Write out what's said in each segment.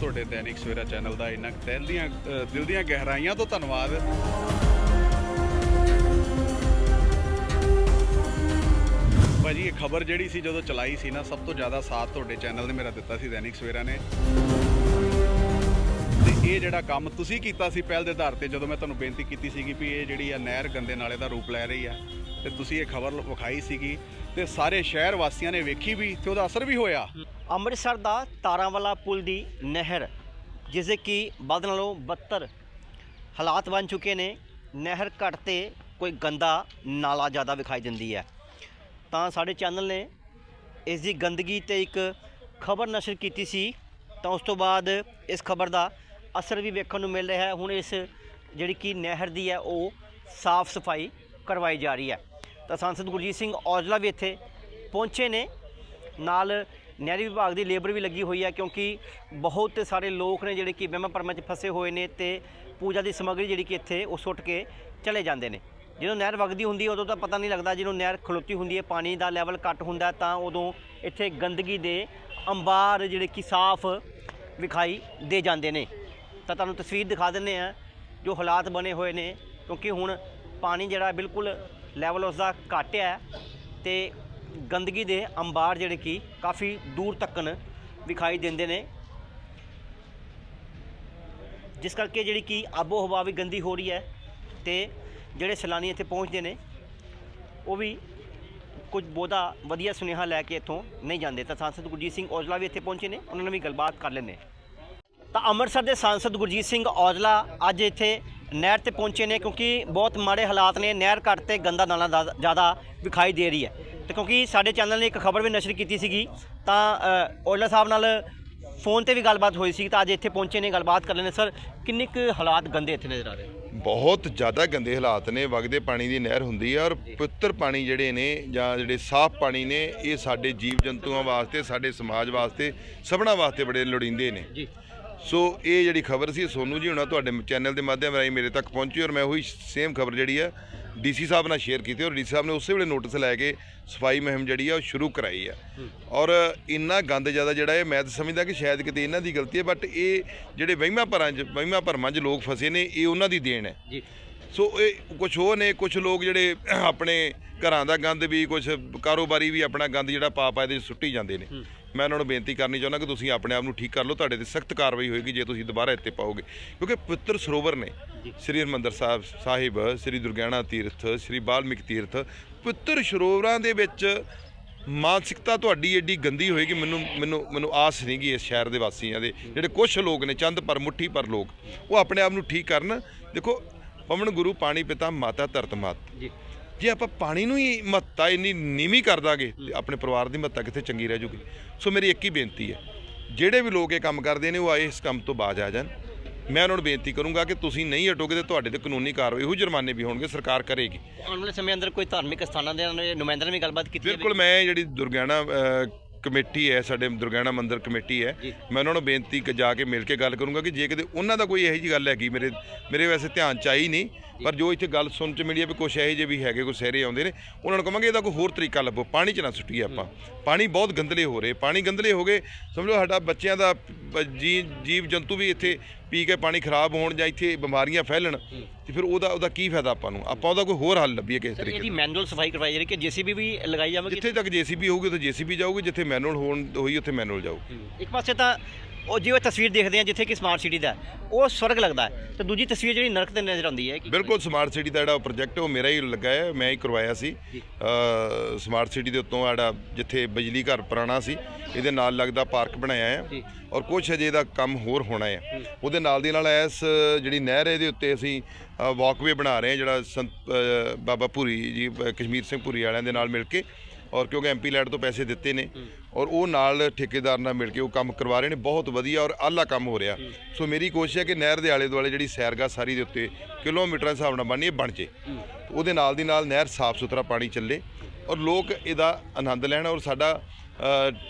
ਤੁਹਾਡੇ ਦੈਨਿਕ ਸਵੇਰਾ ਚੈਨਲ ਦਾ ਇੰਨਾ ਕੁ ਦਿਲ ਦੀਆਂ ਦਿਲ ਦੀਆਂ ਗਹਿਰਾਈਆਂ ਤੋਂ ਧੰਨਵਾਦ। ਭਾਜੀ, ਇਹ ਖਬਰ ਜਿਹੜੀ ਸੀ ਜਦੋਂ ਚਲਾਈ ਸੀ ਨਾ, ਸਭ ਤੋਂ ਜ਼ਿਆਦਾ ਸਾਥ ਤੁਹਾਡੇ ਚੈਨਲ ਨੇ ਮੇਰਾ ਦਿੱਤਾ ਸੀ ਦੈਨਿਕ ਸਵੇਰਾ ਨੇ। ਇਹ ਜਿਹੜਾ ਕੰਮ ਤੁਸੀਂ ਕੀਤਾ ਸੀ ਪਹਿਲ ਦੇ ਆਧਾਰ ਤੇ ਜਦੋਂ ਮੈਂ ਤੁਹਾਨੂੰ ਬੇਨਤੀ ਕੀਤੀ ਸੀਗੀ ਵੀ ਇਹ ਜਿਹੜੀ ਆ ਨਹਿਰ ਗੰਦੇ ਨਾਲੇ ਦਾ ਰੂਪ ਲੈ ਰਹੀ ਆ, ਤੇ ਤੁਸੀਂ ਇਹ ਖਬਰ ਵਿਖਾਈ ਸੀਗੀ, ਤੇ ਸਾਰੇ ਸ਼ਹਿਰ ਵਾਸੀਆਂ ਨੇ ਵੇਖੀ ਵੀ ਤੇ ਉਹਦਾ ਅਸਰ ਵੀ ਹੋਇਆ। ਅੰਮ੍ਰਿਤਸਰ ਦਾ ਤਾਰਾਂਵਾਲਾ ਪੁਲ ਦੀ ਨਹਿਰ ਜਿਸ ਦੇ ਕਿ ਵੱਧ ਨਾਲੋਂ 72 ਹਾਲਾਤ ਬਣ ਚੁੱਕੇ ਨੇ, ਨਹਿਰ ਘੱਟ ਤੇ ਕੋਈ ਗੰਦਾ ਨਾਲਾ ਜ਼ਿਆਦਾ ਵਿਖਾਈ ਦਿੰਦੀ ਹੈ। ਤਾਂ ਸਾਡੇ ਚੈਨਲ ਨੇ ਇਸ ਦੀ ਗੰਦਗੀ ਤੇ ਇੱਕ ਖਬਰ ਨਸ਼ਰ ਕੀਤੀ ਸੀ, ਤਾਂ ਉਸ ਤੋਂ ਬਾਅਦ ਇਸ ਖਬਰ ਦਾ ਅਸਰ ਵੀ ਵੇਖਣ ਨੂੰ ਮਿਲ ਰਿਹਾ ਹੈ। ਹੁਣ ਇਸ ਜਿਹੜੀ ਕਿ ਨਹਿਰ ਦੀ ਹੈ, ਉਹ ਸਾਫ਼ ਸਫ਼ਾਈ ਕਰਵਾਈ ਜਾ ਰਹੀ ਹੈ। ਤਾਂ ਸੰਸਦ ਗੁਰਜੀਤ ਸਿੰਘ ਔਜਲਾ ਵੀ ਇੱਥੇ ਪਹੁੰਚੇ ਨੇ। ਨਾਲ ਨਹਿਰੀ ਵਿਭਾਗ ਦੀ ਲੇਬਰ ਵੀ ਲੱਗੀ ਹੋਈ ਹੈ, ਕਿਉਂਕਿ ਬਹੁਤ ਸਾਰੇ ਲੋਕ ਨੇ ਜਿਹੜੇ ਕਿ ਵਹਿਮਾਂ ਭਰਮਾਂ 'ਚ ਫਸੇ ਹੋਏ ਨੇ ਤੇ ਪੂਜਾ ਦੀ ਸਮੱਗਰੀ ਜਿਹੜੀ ਕਿ ਇੱਥੇ ਉਹ ਸੁੱਟ ਕੇ ਚਲੇ ਜਾਂਦੇ ਨੇ। ਜਦੋਂ ਨਹਿਰ ਵਗਦੀ ਹੁੰਦੀ ਉਦੋਂ ਤਾਂ ਪਤਾ ਨਹੀਂ ਲੱਗਦਾ ਜਦੋਂ ਨਹਿਰ ਖਲੋਤੀ ਹੁੰਦੀ ਹੈ, ਪਾਣੀ ਦਾ ਲੈਵਲ ਘੱਟ ਹੁੰਦਾ ਤਾਂ ਉਦੋਂ ਇੱਥੇ ਗੰਦਗੀ ਦੇ ਅੰਬਾਰ ਜਿਹੜੇ ਕਿ ਸਾਫ਼ ਵਿਖਾਈ ਦੇ ਜਾਂਦੇ ਨੇ। ਤਾਂ ਤੁਹਾਨੂੰ ਤਸਵੀਰ ਦਿਖਾ ਦਿੰਨੇ ਆ ਜੋ ਹਾਲਾਤ ਬਣੇ ਹੋਏ ਨੇ, ਕਿਉਂਕਿ ਹੁਣ ਪਾਣੀ ਜਿਹੜਾ ਬਿਲਕੁਲ ਲੈਵਲ ਉਸ ਦਾ ਘੱਟ ਹੈ ਤੇ ਗੰਦਗੀ ਦੇ ਅੰਬਾਰ ਜਿਹੜੇ ਕਿ ਕਾਫੀ ਦੂਰ ਤੱਕਨ ਵਿਖਾਈ ਦਿੰਦੇ ਨੇ। ਜਿਸ ਕਰਕੇ ਜਿਹੜੀ ਕਿ ਆਬੋ ਹਵਾ ਵੀ ਗੰਦੀ ਹੋ ਰਹੀ ਹੈ ਤੇ ਜਿਹੜੇ ਸੈਲਾਨੀ ਇੱਥੇ ਪਹੁੰਚਦੇ ਨੇ, ਉਹ ਵੀ ਕੁਝ ਬਹੁਤਾ ਵਧੀਆ ਸੁਨੇਹਾ ਲੈ ਕੇ ਇੱਥੋਂ ਨਹੀਂ ਜਾਂਦੇ। ਤਾਂ ਸਾਂਸਦ ਗੁਰਜੀਤ ਸਿੰਘ ਔਜਲਾ ਵੀ ਇੱਥੇ ਪਹੁੰਚੇ ਨੇ, ਉਹਨਾਂ ਨਾਲ ਵੀ ਗੱਲਬਾਤ ਕਰ ਲੈਂਦੇ ਤਾਂ ਅੰਮ੍ਰਿਤਸਰ ਦੇ ਸਾਂਸਦ ਗੁਰਜੀਤ ਸਿੰਘ ਔਜਲਾ ਅੱਜ ਇੱਥੇ ਨਹਿਰ ਤੇ ਪਹੁੰਚੇ ਨੇ ਕਿਉਂਕਿ ਬਹੁਤ ਮਾੜੇ ਹਾਲਾਤ ਨੇ। ਨਹਿਰ ਘੱਟ ਤੇ ਗੰਦਾ ਨਾਲਾ ਜ਼ਿਆਦਾ ਵਿਖਾਈ ਦੇ ਰਹੀ ਹੈ। ਤੇ ਕਿਉਂਕਿ ਸਾਡੇ ਚੈਨਲ ਨੇ ਇੱਕ ਖਬਰ ਵੀ ਨਸ਼ਰ ਕੀਤੀ ਸੀਗੀ ਤਾਂ ਔਜਲਾ ਸਾਹਿਬ ਨਾਲ ਫੋਨ ਤੇ ਵੀ ਗੱਲਬਾਤ ਹੋਈ ਸੀ ਤਾਂ ਅੱਜ ਇੱਥੇ ਪਹੁੰਚੇ ਨੇ ਗੱਲਬਾਤ ਕਰ ਲੈਣੇ ਸਰ ਕਿੰਨੇ ਕੁ ਹਾਲਾਤ ਗੰਦੇ ਇੱਥੇ ਨਜ਼ਰ ਆ ਰਹੇ? ਬਹੁਤ ਜ਼ਿਆਦਾ ਗੰਦੇ ਹਾਲਾਤ ਨੇ। ਵਗਦੇ ਪਾਣੀ ਦੀ ਨਹਿਰ ਹੁੰਦੀ ਹੈ ਔਰ ਪਵਿੱਤਰ ਪਾਣੀ ਜਿਹੜੇ ਨੇ ਜਾਂ ਜਿਹੜੇ ਸਾਫ਼ ਪਾਣੀ ਨੇ ਇਹ ਸਾਡੇ ਜੀਵ ਜੰਤੂਆਂ ਵਾਸਤੇ ਸਾਡੇ ਸਮਾਜ ਵਾਸਤੇ ਸਭਨਾ ਵਾਸਤੇ ਬੜੇ ਲੋੜੀਂਦੇ ਨੇ। ਜੀ। ਸੋ ਇਹ ਜਿਹੜੀ ਖਬਰ ਸੀ ਸੋਨੂ ਜੀ ਹੁਣਾਂ ਤੁਹਾਡੇ ਚੈਨਲ ਦੇ ਮਾਧਿਅਮ ਰਾਹੀਂ ਮੇਰੇ ਤੱਕ ਪਹੁੰਚੀ ਔਰ ਮੈਂ ਉਹੀ ਸੇਮ ਖਬਰ ਜਿਹੜੀ ਆ ਡੀਸੀ ਸਾਹਿਬ ਨਾਲ ਸ਼ੇਅਰ ਕੀਤੀ ਔਰ ਡੀਸੀ ਸਾਹਿਬ ਨੇ ਉਸੇ ਵੇਲੇ ਨੋਟਿਸ ਲੈ ਕੇ ਸਫ਼ਾਈ ਮੁਹਿੰਮ ਜਿਹੜੀ ਆ ਉਹ ਸ਼ੁਰੂ ਕਰਾਈ ਆ। ਔਰ ਇੰਨਾ ਗੰਦ ਜ਼ਿਆਦਾ ਜਿਹੜਾ ਇਹ ਮੈਂ ਤਾਂ ਸਮਝਦਾ ਕਿ ਸ਼ਾਇਦ ਕਿਤੇ ਇਹਨਾਂ ਦੀ ਗਲਤੀ ਹੈ ਬਟ ਇਹ ਜਿਹੜੇ ਵਹਿਮਾਂ ਭਰਾਂ 'ਚ ਵਹਿਮਾਂ ਭਰਮਾਂ 'ਚ ਲੋਕ ਫਸੇ ਨੇ ਇਹ ਉਹਨਾਂ ਦੀ ਦੇਣ ਹੈ। ਜੀ। ਸੋ ਇਹ ਕੁਝ ਉਹ ਨੇ ਕੁਝ ਲੋਕ ਜਿਹੜੇ ਆਪਣੇ ਘਰਾਂ ਦਾ ਗੰਦ ਵੀ ਕੁਝ ਕਾਰੋਬਾਰੀ ਵੀ ਆਪਣਾ ਗੰਦ ਜਿਹੜਾ ਪਾ ਪਾ ਇਹਦੇ 'ਚ ਸੁੱਟੀ ਜਾਂਦੇ ਨੇ। ਮੈਂ ਉਹਨਾਂ ਨੂੰ ਬੇਨਤੀ ਕਰਨੀ ਚਾਹੁੰਦਾ ਕਿ ਤੁਸੀਂ ਆਪਣੇ ਆਪ ਨੂੰ ਠੀਕ ਕਰ ਲਓ ਤੁਹਾਡੇ ਤੇ ਸਖਤ ਕਾਰਵਾਈ ਹੋਏਗੀ ਜੇ ਤੁਸੀਂ ਦੁਬਾਰਾ ਇੱਥੇ ਪਾਓਗੇ। ਕਿਉਂਕਿ ਪਵਿੱਤਰ ਸਰੋਵਰ ਨੇ ਸ੍ਰੀ ਹਰਿਮੰਦਰ ਸਾਹਿਬ ਸਾਹਿਬ ਸ੍ਰੀ ਦੁਰਗਿਆਣਾ ਤੀਰਥ ਸ੍ਰੀ ਬਾਲਮਿਕ ਤੀਰਥ ਪਵਿੱਤਰ ਸਰੋਵਰਾਂ ਦੇ ਵਿੱਚ ਮਾਨਸਿਕਤਾ ਤੁਹਾਡੀ ਏਡੀ ਗੰਦੀ ਹੋਏਗੀ ਮੈਨੂੰ ਮੈਨੂੰ ਮੈਨੂੰ ਆਸ ਨਹੀਂਗੀ ਇਸ ਸ਼ਹਿਰ ਦੇ ਵਾਸੀਆਂ ਦੇ ਜਿਹੜੇ ਕੁਝ ਲੋਕ ਨੇ ਚੰਦ ਪਰ ਮੁੱਠੀ ਪਰ ਲੋਕ ਉਹ ਆਪਣੇ ਆਪ ਨੂੰ ਠੀਕ ਕਰਨ। ਦੇਖੋ ਪਵਨ ਗੁਰੂ ਪਾਣੀ ਪਿਤਾ ਮਾਤਾ ਧਰਤ ਮਾਤ। ਜੀ। ਜੇ ਆਪਾਂ ਪਾਣੀ ਨੂੰ ਹੀ ਮਹੱਤਤਾ ਇੰਨੀ ਨੀਵੀਂ ਕਰ ਦਾਂਗੇ ਤੇ ਆਪਣੇ ਪਰਿਵਾਰ ਦੀ ਮਹੱਤਤਾ ਕਿੱਥੇ ਚੰਗੀ ਰਹਿ ਜੂਗੀ? ਸੋ ਮੇਰੀ ਇੱਕ ਹੀ ਬੇਨਤੀ ਹੈ ਜਿਹੜੇ ਵੀ ਲੋਕ ਇਹ ਕੰਮ ਕਰਦੇ ਨੇ ਉਹ ਆਏ ਇਸ ਕੰਮ ਤੋਂ ਬਾਜ ਆ ਜਾਣ। ਮੈਂ ਉਹਨਾਂ ਨੂੰ ਬੇਨਤੀ ਕਰੂੰਗਾ ਕਿ ਤੁਸੀਂ ਨਹੀਂ ਹਟੋਗੇ ਤੇ ਤੁਹਾਡੇ ਤੇ ਕਾਨੂੰਨੀ ਕਾਰਵਾਈ ਉਹ ਜੁਰਮਾਨੇ ਵੀ ਹੋਣਗੇ ਸਰਕਾਰ ਕਰੇਗੀ। ਆਉਣ ਵਾਲੇ ਸਮੇਂ ਅੰਦਰ ਕੋਈ ਧਾਰਮਿਕ ਸਥਾਨਾਂ ਦੇ ਨੁਮਾਇੰਦਿਆਂ ਨਾਲ ਵੀ ਗੱਲਬਾਤ ਕੀਤੀ ਬਿਲਕੁਲ ਮੈਂ ਜਿਹੜੀ ਦੁਰਗਿਆਣਾ ਕਮੇਟੀ ਹੈ ਸਾਡੇ ਦੁਰਗਿਆਣਾ ਮੰਦਿਰ ਕਮੇਟੀ ਹੈ। ਜੀ। ਮੈਂ ਉਹਨਾਂ ਨੂੰ ਬੇਨਤੀ ਕ ਜਾ ਕੇ ਮਿਲ ਕੇ ਗੱਲ ਕਰੂੰਗਾ ਕਿ ਜੇ ਕਿਤੇ ਉਹਨਾਂ ਦਾ ਕੋਈ ਇਹੋ ਜਿਹੀ ਗੱਲ ਹੈਗੀ ਮੇਰੇ ਮੇਰੇ ਵੈਸੇ ਧਿਆਨ ਚ ਆਈ ਨਹੀਂ ਪਰ ਜੋ ਇੱਥੇ ਗੱਲ ਸੁਣ ਚ ਮਿਲੀ ਹੈ ਵੀ ਕੁਛ ਇਹੋ ਜਿਹੇ ਵੀ ਹੈਗੇ ਕੋਈ ਸਹਿਰੇ ਆਉਂਦੇ ਨੇ ਉਹਨਾਂ ਨੂੰ ਕਹਾਂਗੇ ਇਹਦਾ ਕੋਈ ਹੋਰ ਤਰੀਕਾ ਲੱਭੋ ਪਾਣੀ ਚ ਨਾ ਸੁੱਟੀਏ ਆਪਾਂ। ਪਾਣੀ ਬਹੁਤ ਗੰਦਲੇ ਹੋ ਰਹੇ ਪਾਣੀ ਗੰਦਲੇ ਹੋ ਗਏ। ਸਮਝੋ ਸਾਡਾ ਬੱਚਿਆਂ ਦਾ ਜੀ ਜੀਵ ਜੰਤੂ ਵੀ ਇੱਥੇ ਪੀ ਕੇ ਪਾਣੀ ਖਰਾਬ ਹੋਣ ਜਾਂ ਇੱਥੇ ਬਿਮਾਰੀਆਂ ਫੈਲਣ ਤੇ ਫਿਰ ਉਹਦਾ ਉਹਦਾ ਕੀ ਫਾਇਦਾ ਆਪਾਂ ਨੂੰ? ਆਪਾਂ ਉਹਦਾ ਕੋਈ ਹੋਰ ਹੱਲ ਲੱਭੀਏ ਕਿਸੇ ਤਰੀਕੇ ਇਹਦੀ ਮੈਨੂਅਲ ਸਫ਼ਾਈ ਕਰਵਾਈ ਜਿਹੜੀ ਕਿ ਜੀਸੀਬੀ ਵੀ ਲਗਾਈ ਜਾਵੇਗੀ? ਜਿੱਥੇ ਤੱਕ ਜੀਸੀਬੀ ਹੋਊਗੀ ਉੱਥੇ ਜੀਸੀਬੀ ਜਾਊਗੀ ਜਿੱਥੇ ਮੈਨੂਅਲ ਹੋਣ ਹੋਈ ਉੱਥੇ ਮੈਨੂਅਲ ਜਾਊ। ਇੱਕ ਪਾਸੇ ਤਾਂ ਉਹ ਜਿਵੇਂ ਤਸਵੀਰ ਦੇਖਦੇ ਆ ਜਿੱਥੇ ਕਿ ਸਮਾਰਟ ਸਿਟੀ ਦਾ ਉਹ ਸਵਰਗ ਲੱਗਦਾ ਹੈ। ਤੇ ਦੂਜੀ ਤਸਵੀਰ ਜਿਹੜੀ ਨਰਕ ਤੇ ਨਜ਼ਰ ਆਉਂਦੀ ਹੈ ਕਿ ਬਿਲਕੁਲ ਸਮਾਰਟ ਸਿਟੀ ਦਾ ਜਿਹੜਾ ਪ੍ਰੋਜੈਕਟ ਉਹ ਮੇਰਾ ਹੀ ਲੱਗਾ ਹੈ ਮੈਂ ਹੀ ਕਰਵਾਇਆ ਸੀ। ਸਮਾਰਟ ਸਿਟੀ ਦੇ ਉੱਤੋਂ ਜਿਹੜਾ ਜਿੱਥੇ ਬਿਜਲੀ ਘਰ ਪੁਰਾਣਾ ਸੀ ਇਹਦੇ ਨਾਲ ਲੱਗਦਾ ਪਾਰਕ ਬਣਾਇਆ। ਹੈ। ਔਰ ਕੁਛ ਅਜੇ ਦਾ ਕੰਮ ਹੋਰ ਹੋਣਾ ਹੈ। ਉਹਦੇ ਨਾਲ ਦੀ ਨਾਲ ਇਸ ਜਿਹੜੀ ਨਹਿਰ ਇਹਦੇ ਉੱਤੇ ਅਸੀਂ ਵਾਕਵੇ ਬਣਾ ਰਹੇ ਹਾਂ ਜਿਹੜਾ ਸੰਤ ਬਾਬਾ ਭੂਰੀ ਜੀ ਕਸ਼ਮੀਰ ਸਿੰਘ ਭੂਰੀ ਵਾਲਿਆਂ ਦੇ ਨਾਲ ਮਿਲ ਕੇ। ਔਰ ਕਿਉਂਕਿ ਐਮਪੀ ਲੈਟ ਤੋਂ ਪੈਸੇ ਦਿੱਤੇ ਨੇ ਔਰ ਉਹ ਨਾਲ ਠੇਕੇਦਾਰ ਨਾਲ ਮਿਲ ਕੇ ਉਹ ਕੰਮ ਕਰਵਾ ਰਹੇ ਨੇ, ਬਹੁਤ ਵਧੀਆ ਔਰ ਆਲਾ ਕੰਮ ਹੋ ਰਿਹਾ। ਸੋ ਮੇਰੀ ਕੋਸ਼ਿਸ਼ ਹੈ ਕਿ ਨਹਿਰ ਦੇ ਆਲੇ ਦੁਆਲੇ ਜਿਹੜੀ ਸੈਰਗਾ ਸਾਰੀ ਦੇ ਉੱਤੇ ਕਿਲੋਮੀਟਰਾਂ ਦੇ ਹਿਸਾਬ ਨਾਲ ਬਣਨੀ ਬਣ ਜੇ। ਉਹਦੇ ਨਾਲ ਦੀ ਨਾਲ ਨਹਿਰ ਸਾਫ਼ ਸੁਥਰਾ ਪਾਣੀ ਚੱਲੇ ਔਰ ਲੋਕ ਇਹਦਾ ਆਨੰਦ ਲੈਣ ਔਰ ਸਾਡਾ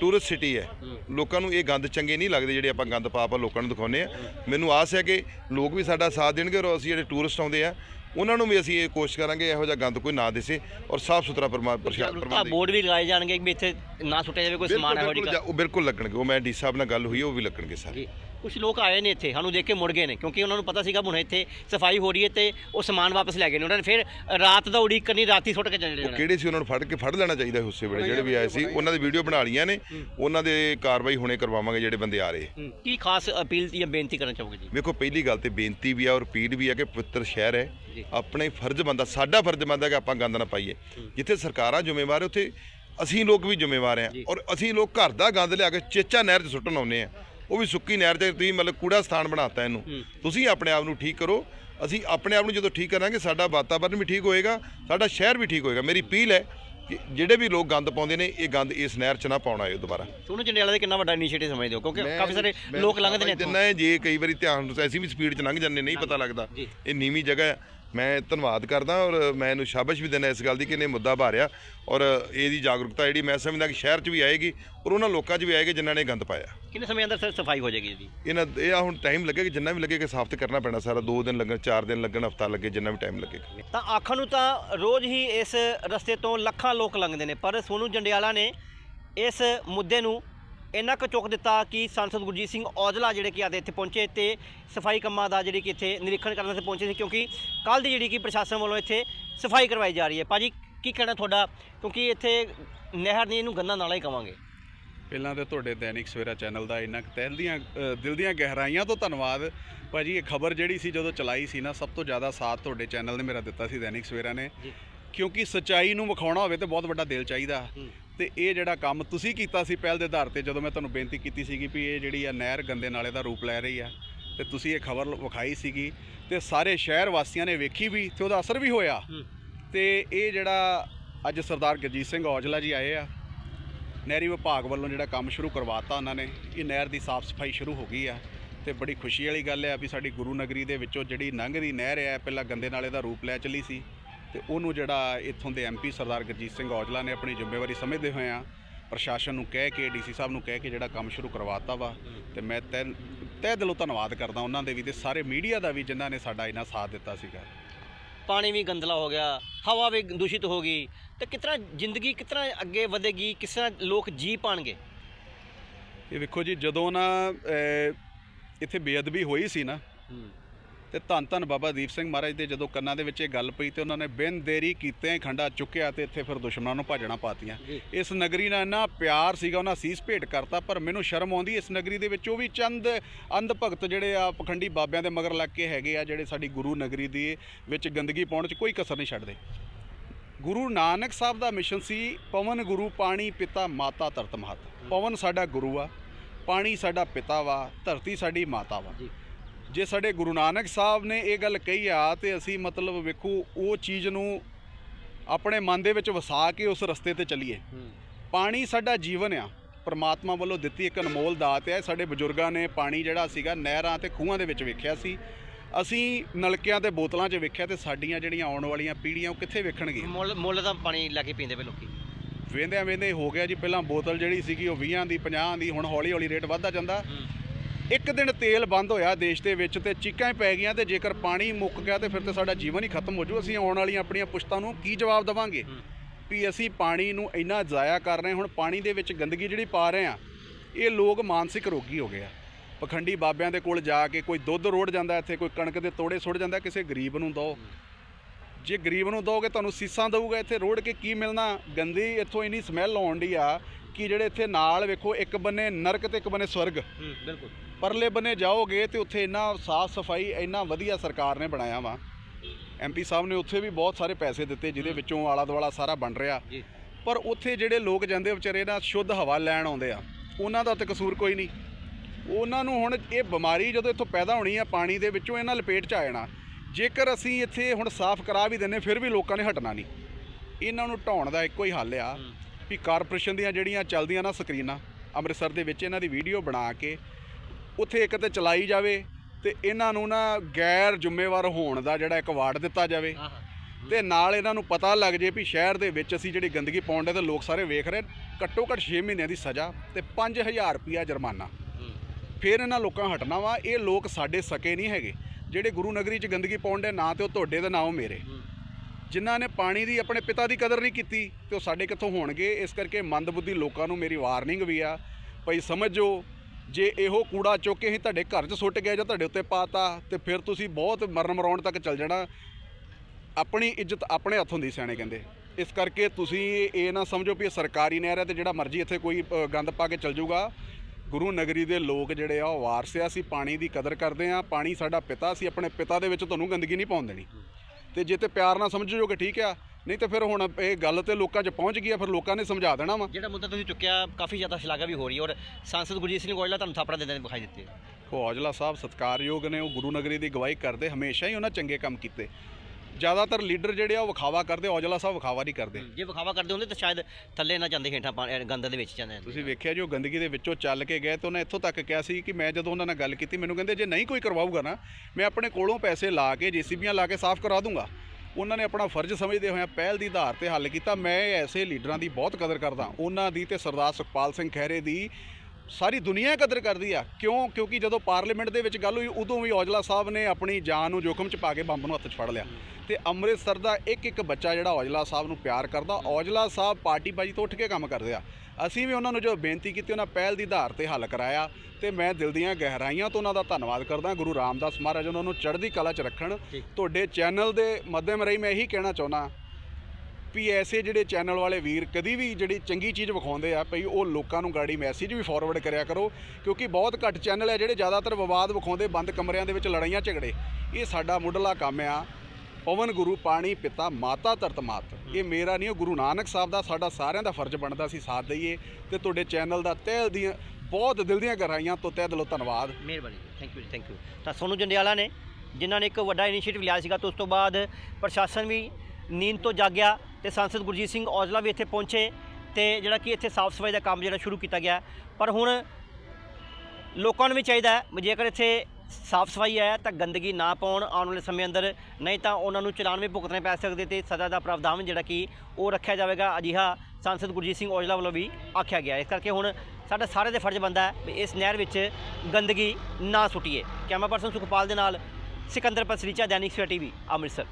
ਟੂਰਿਸਟ ਸਿਟੀ ਹੈ। ਲੋਕਾਂ ਨੂੰ ਇਹ ਗੰਦ ਚੰਗੇ ਨਹੀਂ ਲੱਗਦੇ ਜਿਹੜੇ ਆਪਾਂ ਗੰਦ ਪਾ ਪਾ ਲੋਕਾਂ ਨੂੰ ਦਿਖਾਉਂਦੇ ਆ। ਮੈਨੂੰ ਆਸ ਹੈ ਕਿ ਲੋਕ ਵੀ ਸਾਡਾ ਸਾਥ ਦੇਣਗੇ ਔਰ ਅਸੀਂ ਜਿਹੜੇ ਟੂਰਿਸਟ ਆਉਂਦੇ ਆ ਉਹਨਾਂ ਨੂੰ ਵੀ ਅਸੀਂ ਇਹ ਕੋਸ਼ਿਸ਼ ਕਰਾਂਗੇ ਇਹੋ ਜਿਹਾ ਗੰਦ ਕੋਈ ਨਾ ਦਿਸੇ ਔਰ ਸਾਫ਼ ਸੁਥਰਾ ਜਾਗਰੂਕਤਾ ਪ੍ਰਬੰਧ ਬੋਰਡ ਵੀ ਲਗਾਏ ਜਾਣਗੇ ਵੀ ਇੱਥੇ ਨਾ ਸੁੱਟਿਆ ਜਾਵੇ ਕੋਈ ਸਮਾਨ ਇਹੋ ਬਿਲਕੁਲ ਉਹ ਬਿਲਕੁਲ ਲੱਗਣਗੇ। ਉਹ ਮੈਂ ਡੀ ਸਾਹਿਬ ਨਾਲ ਗੱਲ ਹੋਈ ਹੈ, ਉਹ ਵੀ ਲੱਗਣਗੇ ਸਾਰੇ। ਜੀ। ਕੁਝ ਲੋਕ ਆਏ ਨੇ ਇੱਥੇ ਸਾਨੂੰ ਦੇਖ ਕੇ ਮੁੜ ਗਏ ਨੇ ਕਿਉਂਕਿ ਉਹਨਾਂ ਨੂੰ ਪਤਾ ਸੀਗਾ ਹੁਣ ਇੱਥੇ ਸਫ਼ਾਈ ਹੋ ਰਹੀ ਹੈ ਤੇ ਉਹ ਸਮਾਨ ਵਾਪਸ ਲੈ ਗਏ ਨੇ। ਉਹਨਾਂ ਨੇ ਫਿਰ ਰਾਤ ਦਾ ਉਡੀਕ ਕਰਨੀ ਰਾਤੀ ਸੁੱਟ ਕੇ ਚਲੇ ਉਹ ਜਾਣਾ ਕਿਹੜੇ ਸੀ ਉਹਨਾਂ ਨੂੰ ਫੜ ਕੇ ਫੜ ਲੈਣਾ ਚਾਹੀਦਾ ਸੀ ਉਸੇ ਵੇਲੇ ਜਿਹੜੇ ਵੀ ਆਏ ਸੀ ਉਹਨਾਂ ਦੀ ਵੀਡੀਓ ਬਣਾ ਲਈਆਂ ਨੇ ਉਹਨਾਂ ਦੇ ਕਾਰਵਾਈ ਹੁਣੇ ਕਰਵਾਵਾਂਗੇ ਜਿਹੜੇ ਬੰਦੇ ਆ ਰਹੇ। ਹੂੰ। ਕੀ ਖਾਸ ਅਪੀਲ ਜਾਂ ਬੇਨਤੀ ਕਰਨਾ ਚਾਹੋਗੇ ਜੀ? ਵੇਖੋ ਪਹਿਲੀ ਗੱਲ ਤੇ ਬੇਨਤੀ ਵੀ ਆ ਔਰ ਅਪੀਲ ਵੀ ਆ ਕਿ ਪਵਿੱਤਰ ਸ਼ਹਿਰ ਹੈ। ਆਪਣੇ ਫਰਜ਼ ਬੰਦਾ ਸਾਡਾ ਫਰਜ਼ ਬੰਦਾ ਕਿ ਆਪਾਂ ਗੰਦ ਨਾ ਪਾਈਏ। ਜਿੱਥੇ ਸਰਕਾਰਾਂ ਜ਼ਿੰਮੇਵਾਰ ਹੈ, ਉੱਥੇ ਅਸੀਂ ਲੋਕ ਵੀ ਜ਼ਿੰਮੇਵਾਰ ਹਾਂ। ਜੀ। ਔਰ ਅਸੀਂ ਲੋਕ ਘਰ ਦਾ ਗੰਦ ਲਿਆ ਕੇ ਚੇਚਾ ਨਹਿਰ 'ਚ ਸੁੱਟਣ ਆਉਂਦੇ ਆ ਉਹ ਵੀ ਸੁੱਕੀ ਨਹਿਰ 'ਚ ਤੁਸੀਂ ਮਤਲਬ ਕੂੜਾ ਸਥਾਨ ਬਣਾਤਾ ਇਹਨੂੰ। ਹੂੰ। ਤੁਸੀਂ ਆਪਣੇ ਆਪ ਨੂੰ ਠੀਕ ਕਰੋ। ਅਸੀਂ ਆਪਣੇ ਆਪ ਨੂੰ ਜਦੋਂ ਠੀਕ ਕਰਾਂਗੇ ਸਾਡਾ ਵਾਤਾਵਰਨ ਵੀ ਠੀਕ ਹੋਏਗਾ ਸਾਡਾ ਸ਼ਹਿਰ ਵੀ ਠੀਕ ਹੋਏਗਾ। ਮੇਰੀ ਅਪੀਲ ਹੈ ਕਿ ਜਿਹੜੇ ਵੀ ਲੋਕ ਗੰਦ ਪਾਉਂਦੇ ਨੇ ਇਹ ਗੰਦ ਇਸ ਨਹਿਰ 'ਚ ਨਾ ਪਾਉਣਾ ਆਇਓ ਦੁਬਾਰਾ। ਸੋਨੂੰ ਜੰਡਿਆਲਾ ਦੇ ਕਿੰਨਾ ਵੱਡਾ ਇਨੀਸ਼ੀਏਟਿਵ ਸਮਝਦੇ ਹੋ? ਕਿਉਂਕਿ ਕਾਫੀ ਸਾਰੇ ਲੋਕ ਲੰਘਦੇ ਨੇ ਇੱਥੋਂ। ਜਿੰਨਾ ਹੈ, ਜੇ ਕਈ ਵਾਰੀ ਧਿਆਨ ਅਸੀਂ ਵੀ ਸਪੀਡ 'ਚ ਲੰਘ ਜਾਂਦੇ ਨਹੀਂ ਪਤਾ ਲੱਗਦਾ। ਇਹ ਨੀਵੀਂ ਜਗ੍ਹਾ ਹੈ। ਮੈਂ ਧੰਨਵਾਦ ਕਰਦਾ ਔਰ ਮੈਂ ਇਹਨੂੰ ਸ਼ਾਬਾਸ਼ ਵੀ ਦਿੰਦਾ ਇਸ ਗੱਲ ਦੀ ਕਿ ਇਹਨੇ ਮੁੱਦਾ ਭਾਰਿਆ ਔਰ ਇਹਦੀ ਜਾਗਰੂਕਤਾ ਜਿਹੜੀ ਮੈਂ ਸਮਝਦਾ ਕਿ ਸ਼ਹਿਰ 'ਚ ਵੀ ਆਏਗੀ ਔਰ ਉਹਨਾਂ ਲੋਕਾਂ 'ਚ ਵੀ ਆਏਗੀ ਜਿਨ੍ਹਾਂ ਨੇ ਗੰਦ ਪਾਇਆ। ਕਿੰਨੇ ਸਮੇਂ ਅੰਦਰ ਸਰ ਸਫ਼ਾਈ ਹੋ ਜਾਏਗੀ ਜੀ ਇਹਨਾਂ ਇਹ ਆ ਹੁਣ ਟਾਈਮ ਲੱਗੇਗਾ ਜਿੰਨਾ ਵੀ ਲੱਗੇਗਾ ਸਾਫ਼ ਤੇ ਕਰਨਾ ਪੈਣਾ ਸਾਰਾ। 2 ਦਿਨ ਲੱਗਣ 4 ਦਿਨ ਲੱਗਣ ਹਫਤਾ ਲੱਗੇ ਜਿੰਨਾ ਵੀ ਟਾਈਮ ਲੱਗੇਗਾ। ਤਾਂ ਆਖਣ ਨੂੰ ਤਾਂ ਰੋਜ਼ ਹੀ ਇਸ ਰਸਤੇ ਤੋਂ ਲੱਖਾਂ ਲੋਕ ਲੰਘਦੇ ਨੇ ਪਰ ਸੋਨੂੰ ਜੰਡਿਆਲਾ ਨੇ ਇਸ ਮੁੱਦੇ ਨੂੰ ਇੰਨਾ ਕੁ ਚੁੱਕ ਦਿੱਤਾ ਕਿ ਸੰਸਦ ਗੁਰਜੀਤ ਸਿੰਘ ਔਜਲਾ ਜਿਹੜੇ ਕਿ ਆਦੇ ਇੱਥੇ ਪਹੁੰਚੇ ਤੇ ਸਫ਼ਾਈ ਕੰਮਾਂ ਦਾ ਜਿਹੜੀ ਕਿ ਇੱਥੇ ਨਿਰੀਖਣ ਕਰਨ ਵਾਸਤੇ ਪਹੁੰਚੇ ਸੀ ਕਿਉਂਕਿ ਕੱਲ ਦੀ ਜਿਹੜੀ ਕਿ ਪ੍ਰਸ਼ਾਸਨ ਵੱਲੋਂ ਇੱਥੇ ਸਫ਼ਾਈ ਕਰਵਾਈ ਜਾ ਰਹੀ ਹੈ। ਭਾਜੀ ਕੀ ਕਹਿਣਾ ਤੁਹਾਡਾ? ਕਿਉਂਕਿ ਇੱਥੇ ਨਹਿਰ ਨਹੀਂ ਇਹਨੂੰ ਗੰਦਾ ਨਾਲਾ ਹੀ ਕਵਾਂਗੇ। ਪਹਿਲਾਂ ਤੇ ਤੁਹਾਡੇ ਦੈਨਿਕ ਸਵੇਰਾ ਚੈਨਲ ਦਾ ਇੰਨਾ ਕੁ ਤਹਿਲ ਦੀਆਂ ਦਿਲ ਦੀਆਂ ਗਹਿਰਾਈਆਂ ਤੋਂ ਧੰਨਵਾਦ। ਭਾਜੀ ਇਹ ਖਬਰ ਜਿਹੜੀ ਸੀ ਜਦੋਂ ਚਲਾਈ ਸੀ ਨਾ ਸਭ ਤੋਂ ਜ਼ਿਆਦਾ ਸਾਥ ਤੁਹਾਡੇ ਚੈਨਲ ਨੇ ਮੇਰਾ ਦਿੱਤਾ ਸੀ ਦੈਨਿਕ ਸਵੇਰਾ ਨੇ। ਕਿਉਂਕਿ ਸਚਾਈ ਨੂੰ ਵਿਖਾਉਣਾ ਹੋਵੇ ਤੇ ਬਹੁਤ ਵੱਡਾ ਦਿਲ ਚਾਹੀਦਾ। ਤੇ ਇਹ ਜਿਹੜਾ ਕੰਮ ਤੁਸੀਂ ਕੀਤਾ ਸੀ ਪਹਿਲ ਦੇ ਆਧਾਰ ਤੇ ਜਦੋਂ ਮੈਂ ਤੁਹਾਨੂੰ ਬੇਨਤੀ ਕੀਤੀ ਸੀਗੀ ਵੀ ਇਹ ਜਿਹੜੀ ਆ ਨਹਿਰ ਗੰਦੇ ਨਾਲੇ ਦਾ ਰੂਪ ਲੈ ਰਹੀ ਆ ਤੇ ਤੁਸੀਂ ਇਹ ਖਬਰ ਵਿਖਾਈ ਸੀਗੀ ਤੇ ਸਾਰੇ ਸ਼ਹਿਰ ਵਾਸੀਆਂ ਨੇ ਵੇਖੀ ਵੀ ਤੇ ਉਹਦਾ ਅਸਰ ਵੀ ਹੋਇਆ। ਤੇ ਇਹ ਜਿਹੜਾ ਅੱਜ ਸਰਦਾਰ ਗੁਰਜੀਤ ਸਿੰਘ ਔਜਲਾ ਜੀ ਆਏ ਆ ਨਹਿਰੀ ਵਿਭਾਗ ਵੱਲੋਂ ਜਿਹੜਾ ਕੰਮ ਸ਼ੁਰੂ ਕਰਵਾਤਾ ਉਹਨਾਂ ਨੇ ਇਹ ਨਹਿਰ ਦੀ ਸਾਫ਼ ਸਫ਼ਾਈ ਸ਼ੁਰੂ ਹੋ ਗਈ ਆ ਤੇ ਬੜੀ ਖੁਸ਼ੀ ਵਾਲੀ ਗੱਲ ਹੈ ਵੀ ਸਾਡੀ ਗੁਰੂ ਨਗਰੀ ਦੇ ਵਿੱਚੋਂ ਜਿਹੜੀ ਲੰਘਦੀ ਨਹਿਰ ਹੈ ਪਹਿਲਾਂ ਗੰਦੇ ਨਾਲੇ ਦਾ ਰੂਪ ਲੈ ਚੱਲੀ ਸੀ। ਤੇ ਉਹਨੂੰ ਜਿਹੜਾ ਇੱਥੋਂ ਦੇ ਐਮਪੀ ਸਰਦਾਰ ਗੁਰਜੀਤ ਸਿੰਘ ਔਜਲਾ ਨੇ ਆਪਣੀ ਜ਼ਿੰਮੇਵਾਰੀ ਸਮਝਦੇ ਹੋਏ ਆ ਪ੍ਰਸ਼ਾਸਨ ਨੂੰ ਕਹਿ ਕੇ ਡੀਸੀ ਸਾਹਿਬ ਨੂੰ ਕਹਿ ਕੇ ਜਿਹੜਾ ਕੰਮ ਸ਼ੁਰੂ ਕਰਵਾਤਾ ਵਾ ਤੇ ਮੈਂ ਤਹਿ ਤਹਿ ਦਿਲੋਂ ਧੰਨਵਾਦ ਕਰਦਾ ਉਹਨਾਂ ਦੇ ਵੀ ਤੇ ਸਾਰੇ ਮੀਡੀਆ ਦਾ ਵੀ ਜਿਨ੍ਹਾਂ ਨੇ ਸਾਡਾ ਇਹਨਾਂ ਸਾਥ ਦਿੱਤਾ ਸੀਗਾ। ਪਾਣੀ ਵੀ ਗੰਦਲਾ ਹੋ ਗਿਆ ਹਵਾ ਵੀ ਦੂਸ਼ਿਤ ਹੋ ਗਈ ਤੇ ਕਿਤਨਾ ਜ਼ਿੰਦਗੀ ਕਿਤਨਾ ਅੱਗੇ ਵਧੇਗੀ ਕਿਸ ਤਰ੍ਹਾਂ ਲੋਕ ਜੀ ਪਾਣਗੇ? ਇਹ ਵੇਖੋ ਜੀ ਜਦੋਂ ਨਾ ਇੱਥੇ ਬੇਅਦਬੀ ਹੋਈ ਸੀ ਨਾ ਤੇ ਧੰਨ ਧੰਨ ਬਾਬਾ ਦੀਪ ਸਿੰਘ ਮਹਾਰਾਜ ਦੇ ਜਦੋਂ ਕੰਨਾਂ ਦੇ ਵਿੱਚ ਇਹ ਗੱਲ ਪਈ ਤੇ ਉਹਨਾਂ ਨੇ ਬਿਨ ਦੇਰੀ ਕੀਤੇ ਖੰਡਾ ਚੁੱਕਿਆ ਤੇ ਇੱਥੇ ਫਿਰ ਦੁਸ਼ਮਣਾਂ ਨੂੰ ਭਾਜਣਾ ਪਾਤੀਆਂ। ਇਸ ਨਗਰੀ ਨਾਲ ਇੰਨਾ ਪਿਆਰ ਸੀਗਾ ਉਹਨਾਂ ਸੀਸ ਭੇਟ ਕਰਤਾ ਪਰ ਮੈਨੂੰ ਸ਼ਰਮ ਆਉਂਦੀ ਇਸ ਨਗਰੀ ਦੇ ਵਿੱਚ ਉਹ ਵੀ ਚੰਦ ਅੰਧ ਭਗਤ ਜਿਹੜੇ ਆ ਪਖੰਡੀ ਬਾਬਿਆਂ ਦੇ ਮਗਰ ਲੱਗ ਕੇ ਹੈਗੇ ਆ ਜਿਹੜੇ ਸਾਡੀ ਗੁਰੂ ਨਗਰੀ ਦੀ ਵਿੱਚ ਗੰਦਗੀ ਪਾਉਣ 'ਚ ਕੋਈ ਕਸਰ ਨਹੀਂ ਛੱਡਦੇ। ਗੁਰੂ ਨਾਨਕ ਸਾਹਿਬ ਦਾ ਮਿਸ਼ਨ ਸੀ ਪਵਨ ਗੁਰੂ ਪਾਣੀ ਪਿਤਾ ਮਾਤਾ ਧਰਤ ਮਹਤ। ਪਵਨ ਸਾਡਾ ਗੁਰੂ ਆ ਪਾਣੀ ਸਾਡਾ ਪਿਤਾ ਵਾ ਧਰਤੀ ਸਾਡੀ ਮਾਤਾ ਵਾ। ਜੀ ਸਾਡੇ ਗੁਰੂ ਨਾਨਕ ਸਾਹਿਬ ਨੇ ਇਹ ਗੱਲ ਕਹੀ ਆ ਤੇ ਅਸੀਂ ਮਤਲਬ ਵੇਖੋ ਉਹ ਚੀਜ਼ ਨੂੰ ਆਪਣੇ ਮਨ ਦੇ ਵਿੱਚ ਵਸਾ ਕੇ ਉਸ ਰਸਤੇ ਤੇ ਚੱਲੀਏ। ਪਾਣੀ ਸਾਡਾ ਜੀਵਨ ਆ। ਪਰਮਾਤਮਾ ਵੱਲੋਂ ਦਿੱਤੀ ਇੱਕ ਅਨਮੋਲ ਦਾਤ ਹੈ ਸਾਡੇ ਬਜ਼ੁਰਗਾਂ ਨੇ ਪਾਣੀ ਜਿਹੜਾ ਸੀਗਾ ਨਹਿਰਾਂ ਤੇ ਖੂਹਾਂ ਦੇ ਵਿੱਚ ਵੇਖਿਆ ਸੀ। ਅਸੀਂ ਨਲਕਿਆਂ ਤੇ ਬੋਤਲਾਂ 'ਚ ਵੇਖਿਆ ਤੇ ਸਾਡੀਆਂ ਜਿਹੜੀਆਂ ਆਉਣ ਵਾਲੀਆਂ ਪੀੜ੍ਹੀਆਂ ਉਹ ਕਿੱਥੇ ਵੇਖਣਗੀਆਂ? ਮੁੱਲ ਮੁੱਲ ਦਾ ਪਾਣੀ ਲੈ ਕੇ ਪੀਂਦੇ ਪਏ ਲੋਕੀ। ਵੇਂਦਿਆਂ ਵੇਂਦੇ ਹੋ ਗਿਆ ਜੀ ਪਹਿਲਾਂ ਬੋਤਲ ਜਿਹੜੀ ਸੀਗੀ ਉਹ 20 ਦੀ 50 ਦੀ ਹੁਣ ਹੌਲੀ ਹੌਲੀ ਰੇਟ ਵੱਧਦਾ ਜਾਂਦਾ। ਇੱਕ ਦਿਨ ਤੇਲ ਬੰਦ ਹੋਇਆ ਦੇਸ਼ ਦੇ ਵਿੱਚ ਤੇ ਚੀਕਾਂ ਹੀ ਪੈ ਗਈਆਂ ਤੇ ਜੇਕਰ ਪਾਣੀ ਮੁੱਕ ਗਿਆ ਤੇ ਫਿਰ ਤੇ ਸਾਡਾ ਜੀਵਨ ਹੀ ਖਤਮ ਹੋ ਜੂ। ਅਸੀਂ ਆਉਣ ਵਾਲੀਆਂ ਆਪਣੀਆਂ ਪੁਸ਼ਤਾਂ ਨੂੰ ਕੀ ਜਵਾਬ ਦੇਵਾਂਗੇ? ਵੀ ਅਸੀਂ ਪਾਣੀ ਨੂੰ ਇੰਨਾ ਜ਼ਾਇਆ ਕਰ ਰਹੇ ਹੁਣ ਪਾਣੀ ਦੇ ਵਿੱਚ ਗੰਦਗੀ ਜਿਹੜੀ ਪਾ ਰਹੇ ਆ ਇਹ ਲੋਕ ਮਾਨਸਿਕ ਰੋਗੀ ਹੋ ਗਏ ਆ। ਪਖੰਡੀ ਬਾਬਿਆਂ ਦੇ ਕੋਲ ਜਾ ਕੇ ਕੋਈ ਦੁੱਧ ਰੋੜ ਜਾਂਦਾ ਇੱਥੇ ਕੋਈ ਕਣਕ ਦੇ ਤੋੜੇ ਸੁੱਟ ਜਾਂਦਾ ਕਿਸੇ ਗਰੀਬ ਨੂੰ ਦੋ ਜੇ ਗਰੀਬ ਨੂੰ ਦੋਗੇ ਤੁਹਾਨੂੰ ਸੀਸਾਂ ਦਊਗਾ ਇੱਥੇ ਰੋੜ ਕੇ ਕੀ ਮਿਲਣਾ? ਗੰਦੀ ਇੱਥੋਂ ਇੰਨੀ ਸਮੈਲ ਆਉਣ ਡਈ ਆ ਕਿ ਜਿਹੜੇ ਇੱਥੇ ਨਾਲ ਵੇਖੋ ਇੱਕ ਬੰਨੇ ਨਰਕ ਤੇ ਇੱਕ ਬੰਨੇ ਸਵਰਗ। ਹੂੰ ਬਿਲਕੁਲ। ਪਰਲੇ ਬੰਨੇ ਜਾਓਗੇ ਤੇ ਉੱਥੇ ਇੰਨਾ ਸਾਫ਼ ਸਫ਼ਾਈ ਇੰਨਾ ਵਧੀਆ ਸਰਕਾਰ ਨੇ ਬਣਾਇਆ ਵਾ। ਐਮਪੀ ਸਾਹਿਬ ਨੇ ਉੱਥੇ ਵੀ ਬਹੁਤ ਸਾਰੇ ਪੈਸੇ ਦਿੱਤੇ ਜਿਹਦੇ ਵਿੱਚੋਂ ਆਲਾ ਦੁਆਲਾ ਸਾਰਾ ਬਣ ਰਿਹਾ। ਪਰ ਉੱਥੇ ਜਿਹੜੇ ਲੋਕ ਜਾਂਦੇ ਵਿਚਾਰੇ ਨਾ ਸ਼ੁੱਧ ਹਵਾ ਲੈਣ ਆਉਂਦੇ ਆ। ਉਹਨਾਂ ਦਾ ਤਾਂ ਕਸੂਰ ਕੋਈ ਨਹੀਂ। ਉਹਨਾਂ ਨੂੰ ਹੁਣ ਇਹ ਬਿਮਾਰੀ ਜਦੋਂ ਇੱਥੋਂ ਪੈਦਾ ਹੋਣੀ ਆ ਪਾਣੀ ਦੇ ਵਿੱਚੋਂ ਇਹਨਾਂ ਲਪੇਟ 'ਚ ਆ ਜਾਣਾ। ਜੇਕਰ ਅਸੀਂ ਇੱਥੇ ਹੁਣ ਸਾਫ਼ ਕਰਾ ਵੀ ਦਿੰਨੇ ਫਿਰ ਵੀ ਲੋਕਾਂ ਨੇ ਹਟਣਾ ਨਹੀਂ। ਇਹਨਾਂ ਨੂੰ ਢਾਉਣ ਦਾ ਇੱਕੋ ਹੀ ਹੱਲ ਆ। ਵੀ ਕਾਰਪੋਰੇਸ਼ਨ ਦੀਆਂ ਜਿਹੜੀਆਂ ਚੱਲਦੀਆਂ ਨਾ ਸਕਰੀਨਾਂ ਅੰਮ੍ਰਿਤਸਰ ਦੇ ਵਿੱਚ ਇਹਨਾਂ ਦੀ ਵੀਡੀਓ ਬਣਾ ਕੇ ਉੱਥੇ ਇੱਕ ਤੇ ਚਲਾਈ ਜਾਵੇ ਤੇ ਇਹਨਾਂ ਨੂੰ ਨਾ ਗੈਰ ਜ਼ਿੰਮੇਵਾਰ ਹੋਣ ਦਾ ਜਿਹੜਾ ਇੱਕ ਵਾਰਡ ਦਿੱਤਾ ਜਾਵੇ। ਤੇ ਨਾਲ ਇਹਨਾਂ ਨੂੰ ਪਤਾ ਲੱਗ ਜੇ ਵੀ ਸ਼ਹਿਰ ਦੇ ਵਿੱਚ ਅਸੀਂ ਜਿਹੜੀ ਗੰਦਗੀ ਪਾਉਣ ਦੇ ਤੇ ਲੋਕ ਸਾਰੇ ਵੇਖ ਰਹੇ ਘੱਟੋ ਘੱਟ 6 ਮਹੀਨਿਆਂ ਦੀ ਸਜ਼ਾ ਤੇ 5000 ਰੁਪਿਆ ਜੁਰਮਾਨਾ। ਫਿਰ ਇਹਨਾਂ ਲੋਕਾਂ ਹਟਣਾ ਵਾ ਇਹ ਲੋਕ ਸਾਡੇ ਸਕੇ ਨਹੀਂ ਹੈਗੇ। ਜਿਹੜੇ ਗੁਰੂ ਨਗਰੀ 'ਚ ਗੰਦਗੀ ਪਾਉਣ ਦੇ ਨਾਂ ਤੇ ਉਹ ਤੁਹਾਡੇ ਤੇ ਨਾ ਉਹ ਮੇਰੇ। ਜਿਨ੍ਹਾਂ ਨੇ ਪਾਣੀ ਦੀ ਆਪਣੇ ਪਿਤਾ ਦੀ ਕਦਰ ਨਹੀਂ ਕੀਤੀ ਤੇ ਉਹ ਸਾਡੇ ਕਿੱਥੋਂ ਹੋਣਗੇ? ਇਸ ਕਰਕੇ ਮੰਦਬੁੱਧੀ ਲੋਕਾਂ ਨੂੰ ਮੇਰੀ ਵਾਰਨਿੰਗ ਵੀ ਆ, ਭਈ ਸਮਝੋ, ਜੇ ਇਹੋ ਕੂੜਾ ਚੁੱਕ ਕੇ ਅਸੀਂ ਤੁਹਾਡੇ ਘਰ 'ਚ ਸੁੱਟ ਗਏ ਜਾਂ ਤੁਹਾਡੇ ਉੱਤੇ ਪਾਤਾ, ਤੇ ਫਿਰ ਤੁਸੀਂ ਬਹੁਤ ਮਰਨ ਮਰਾਉਣ ਤੱਕ ਚੱਲ ਜਾਣਾ। ਆਪਣੀ ਇੱਜ਼ਤ ਆਪਣੇ ਹੱਥੋਂ ਦੀ, ਸਿਆਣੇ ਕਹਿੰਦੇ। ਇਸ ਕਰਕੇ ਤੁਸੀਂ ਇਹ ਨਾ ਸਮਝੋ ਵੀ ਇਹ ਸਰਕਾਰੀ ਨਹਿਰ ਹੈ ਤੇ ਜਿਹੜਾ ਮਰਜ਼ੀ ਇੱਥੇ ਕੋਈ ਗੰਦ ਪਾ ਕੇ ਚੱਲ ਜਾਊਗਾ। ਗੁਰੂ ਨਗਰੀ ਦੇ ਲੋਕ ਜਿਹੜੇ ਆ, ਉਹ ਵਾਰਸ ਆ, ਅਸੀਂ ਪਾਣੀ ਦੀ ਕਦਰ ਕਰਦੇ ਆ। ਪਾਣੀ ਸਾਡਾ ਪਿਤਾ ਸੀ ਆਪਣੇ ਪਿਤਾ ਦੇ ਵਿੱਚ ਤੁਹਾਨੂੰ ਗੰਦਗੀ ਨਹੀਂ ਪਾਉਣ ਦੇਣੀ। ਤੇ ਜੇ ਤੇ ਪਿਆਰ ਨਾਲ ਸਮਝੋਗੇ ਠੀਕ ਆ। ਨਹੀਂ ਤੇ ਫਿਰ ਹੁਣ ਇਹ ਗੱਲ ਤੇ ਲੋਕਾਂ 'ਚ ਪਹੁੰਚ ਗਈ ਆ ਫਿਰ ਲੋਕਾਂ ਨੇ ਸਮਝਾ ਦੇਣਾ ਵਾ। ਜਿਹੜਾ ਮੁੱਦਾ ਤੁਸੀਂ ਚੁੱਕਿਆ ਕਾਫੀ ਜ਼ਿਆਦਾ ਸ਼ਲਾਘਾ ਵੀ ਹੋ ਰਹੀ ਹੈ ਔਰ ਸੰਸਦ ਗੁਰਜੀਤ ਸਿੰਘ ਔਜਲਾ ਤੁਹਾਨੂੰ ਥਾਪੜਾ ਦਿੰਦੇ ਵਿਖਾਈ ਦਿੱਤੇ ਉਹ ਔਜਲਾ ਸਾਹਿਬ ਸਤਿਕਾਰਯੋਗ ਨੇ ਉਹ ਗੁਰੂ ਨਗਰੀ ਦੀ ਗਵਾਹੀ ਕਰਦੇ ਹਮੇਸ਼ਾ ਹੀ ਉਹਨਾਂ ਚੰਗੇ ਕੰਮ ਕੀਤੇ। ਜ਼ਿਆਦਾਤਰ ਲੀਡਰ ਜਿਹੜੇ ਆ ਉਹ ਵਿਖਾਵਾ ਕਰਦੇ ਔਜਲਾ ਸਾਹਿਬ ਵਿਖਾਵਾ ਨਹੀਂ ਕਰਦੇ। ਜੇ ਵਿਖਾਵਾ ਕਰਦੇ ਹੁੰਦੇ ਤਾਂ ਸ਼ਾਇਦ ਥੱਲੇ ਨਾ ਜਾਂਦੇ ਹੇਠਾਂ ਪਾਣੀ ਗੰਦ ਦੇ ਵਿੱਚ ਜਾਂਦੇ ਤੁਸੀਂ ਵੇਖਿਆ ਜੋ ਗੰਦਗੀ ਦੇ ਵਿੱਚੋਂ ਚੱਲ ਕੇ ਗਏ ਤੇ ਉਹਨੇ ਇੱਥੋਂ ਤੱਕ ਕਿਹਾ ਸੀ ਕਿ ਮੈਂ ਜਦੋਂ ਉਹਨਾਂ ਨਾਲ ਗੱਲ ਕੀਤੀ ਮੈਨੂੰ ਕਹਿੰਦੇ ਜੇ ਨਹੀਂ ਕੋਈ ਕਰਵਾਊਗਾ ਨਾ ਮੈਂ ਆਪਣੇ ਕੋਲੋਂ ਪੈਸੇ ਲਾ ਕੇ ਜੀਸੀਬੀਆਂ ਲਾ ਕੇ ਸਾਫ਼ ਕਰਾ ਦੂੰਗਾ। ਉਹਨਾਂ ਨੇ ਆਪਣਾ ਫਰਜ਼ ਸਮਝਦੇ ਹੋਇਆ ਪਹਿਲ ਦੀ ਆਧਾਰ ਤੇ ਹੱਲ ਕੀਤਾ। ਮੈਂ ਐਸੇ ਲੀਡਰਾਂ ਦੀ ਬਹੁਤ ਕਦਰ ਕਰਦਾ। ਉਹਨਾਂ ਦੀ ਤੇ ਸਰਦਾਰ ਸੁਖਪਾਲ ਸਿੰਘ ਖਹਿਰੇ ਦੀ ਸਾਰੀ ਦੁਨੀਆ ਕਦਰ ਕਰਦੀ ਆ। ਕਿਉਂ? ਕਿਉਂਕਿ ਜਦੋਂ ਪਾਰਲੀਮੈਂਟ ਦੇ ਵਿੱਚ ਗੱਲ ਹੋਈ ਉਦੋਂ ਵੀ ਔਜਲਾ ਸਾਹਿਬ ਨੇ ਆਪਣੀ ਜਾਨ ਨੂੰ ਜੋਖਮ 'ਚ ਪਾ ਕੇ ਬੰਬ ਨੂੰ ਹੱਥ 'ਚ ਫੜ ਲਿਆ। ਤੇ ਅੰਮ੍ਰਿਤਸਰ ਦਾ ਇੱਕ ਇੱਕ ਬੱਚਾ ਜਿਹੜਾ ਔਜਲਾ ਸਾਹਿਬ ਨੂੰ ਪਿਆਰ ਕਰਦਾ ਔਜਲਾ ਸਾਹਿਬ ਪਾਰਟੀ ਬਾਜੀ ਤੋਂ ਉੱਠ ਕੇ ਕੰਮ ਕਰਦੇ ਆ। ਅਸੀਂ ਵੀ ਉਹਨਾਂ ਨੂੰ ਜੋ ਬੇਨਤੀ ਕੀਤੀ ਉਹਨਾਂ ਪਹਿਲ ਦੀ ਆਧਾਰ ਤੇ ਹੱਲ ਕਰਾਇਆ ਤੇ ਮੈਂ ਦਿਲ ਦੀਆਂ ਗਹਿਰਾਈਆਂ ਤੋਂ ਉਹਨਾਂ ਦਾ ਧੰਨਵਾਦ ਕਰਦਾ। ਗੁਰੂ ਰਾਮਦਾਸ ਮਹਾਰਾਜ ਉਹਨਾਂ ਨੂੰ ਚੜ੍ਹਦੀ ਕਲਾ 'ਚ ਰੱਖਣ। ਤੁਹਾਡੇ ਚੈਨਲ ਦੇ ਮਾਧਿਅਮ ਰਾਹੀਂ ਮੈਂ ਇਹੀ ਕਹਿਣਾ ਚਾਹੁੰਦਾ। ਵੀ ਐਸੇ ਜਿਹੜੇ ਚੈਨਲ ਵਾਲੇ ਵੀਰ ਕਦੀ ਵੀ ਜਿਹੜੀ ਚੰਗੀ ਚੀਜ਼ ਵਿਖਾਉਂਦੇ ਆ, ਭਈ ਉਹ ਲੋਕਾਂ ਨੂੰ ਗਾੜੀ ਮੈਸੇਜ ਵੀ ਫਾਰਵਰਡ ਕਰਿਆ ਕਰੋ, ਕਿਉਂਕਿ ਬਹੁਤ ਘੱਟ ਚੈਨਲ ਹੈ ਜਿਹੜੇ ਜ਼ਿਆਦਾਤਰ ਵਿਵਾਦ ਵਿਖਾਉਂਦੇ, ਬੰਦ ਕਮਰਿਆਂ ਦੇ ਵਿੱਚ ਲੜਾਈਆਂ ਝਗੜੇ। ਇਹ ਸਾਡਾ ਮੁੱਢਲਾ ਕੰਮ ਆ। ਪਵਨ ਗੁਰੂ ਪਾਣੀ ਪਿਤਾ ਮਾਤਾ ਧਰਤ ਮਾਤ। ਇਹ ਮੇਰਾ ਨਹੀਂ, ਉਹ ਗੁਰੂ ਨਾਨਕ ਸਾਹਿਬ ਦਾ, ਸਾਡਾ ਸਾਰਿਆਂ ਦਾ ਫਰਜ਼ ਬਣਦਾ ਸੀ ਸਾਥ ਦਈਏ ਤੇ ਤੁਹਾਡੇ ਚੈਨਲ ਦਾ ਤਹਿ ਦੀਆਂ ਬਹੁਤ ਦਿਲ ਦੀਆਂ ਗਹਿਰਾਈਆਂ ਤੋਂ ਤਹਿ ਦਿਲੋਂ ਧੰਨਵਾਦ। ਮਿਹਰਬਾਨੀ ਥੈਂਕ ਯੂ ਥੈਂਕ ਯੂ ਤਾਂ ਸੋਨੂ ਜੰਡਿਆਲਾ ਨੇ, ਜਿਨ੍ਹਾਂ ਨੇ ਇੱਕ ਵੱਡਾ ਇਨੀਸ਼ੀਏਟਿਵ ਲਿਆ ਸੀਗਾ, ਤੇ ਉਸ ਤੋਂ ਬਾਅਦ ਪ੍ਰਸ਼ਾਸਨ ਵੀ ਨੀਂਦ ਤੋਂ ਜਾਗਿਆ। ਤੇ ਸੰਸਦ ਗੁਰਜੀਤ ਸਿੰਘ ਔਜਲਾ ਵੀ ਇੱਥੇ ਪਹੁੰਚੇ ਤੇ ਜਿਹੜਾ ਕਿ ਇੱਥੇ ਸਾਫ਼ ਸਫ਼ਾਈ ਦਾ ਕੰਮ ਜਿਹੜਾ ਸ਼ੁਰੂ ਕੀਤਾ ਗਿਆ। ਪਰ ਹੁਣ ਲੋਕਾਂ ਨੂੰ ਵੀ ਚਾਹੀਦਾ ਹੈ ਵੀ ਜੇਕਰ ਇੱਥੇ ਸਾਫ਼ ਸਫ਼ਾਈ ਹੈ ਤਾਂ ਗੰਦਗੀ ਨਾ ਪਾਉਣ, ਆਉਣ ਵਾਲੇ ਸਮੇਂ ਅੰਦਰ ਨਹੀਂ ਤਾਂ ਉਹਨਾਂ ਨੂੰ ਚਲਾਨ ਵੀ ਭੁਗਤਣੇ ਪੈ ਸਕਦੇ ਤੇ ਸਜ਼ਾ ਦਾ ਪ੍ਰਾਵਧਾਨ ਜਿਹੜਾ ਕਿ ਉਹ ਰੱਖਿਆ ਜਾਵੇਗਾ, ਅਜਿਹਾ ਸੰਸਦ ਗੁਰਜੀਤ ਸਿੰਘ ਔਜਲਾ ਵੱਲੋਂ ਵੀ ਆਖਿਆ ਗਿਆ। ਇਸ ਕਰਕੇ ਹੁਣ ਸਾਡਾ ਸਾਰੇ ਦੇ ਫਰਜ਼ ਬੰਦਾ ਹੈ ਵੀ ਇਸ ਨਹਿਰ ਵਿੱਚ ਗੰਦਗੀ ਨਾ ਸੁੱਟੀਏ। ਕੈਮਰਾ ਪਰਸਨ ਸੁਖਪਾਲ ਦੇ ਨਾਲ ਸਿਕੰਦਰ ਪਸਰੀਚਾ, ਦੈਨਿਕ ਸਵੇਰਾ ਟੀਵੀ, ਅੰਮ੍ਰਿਤਸਰ।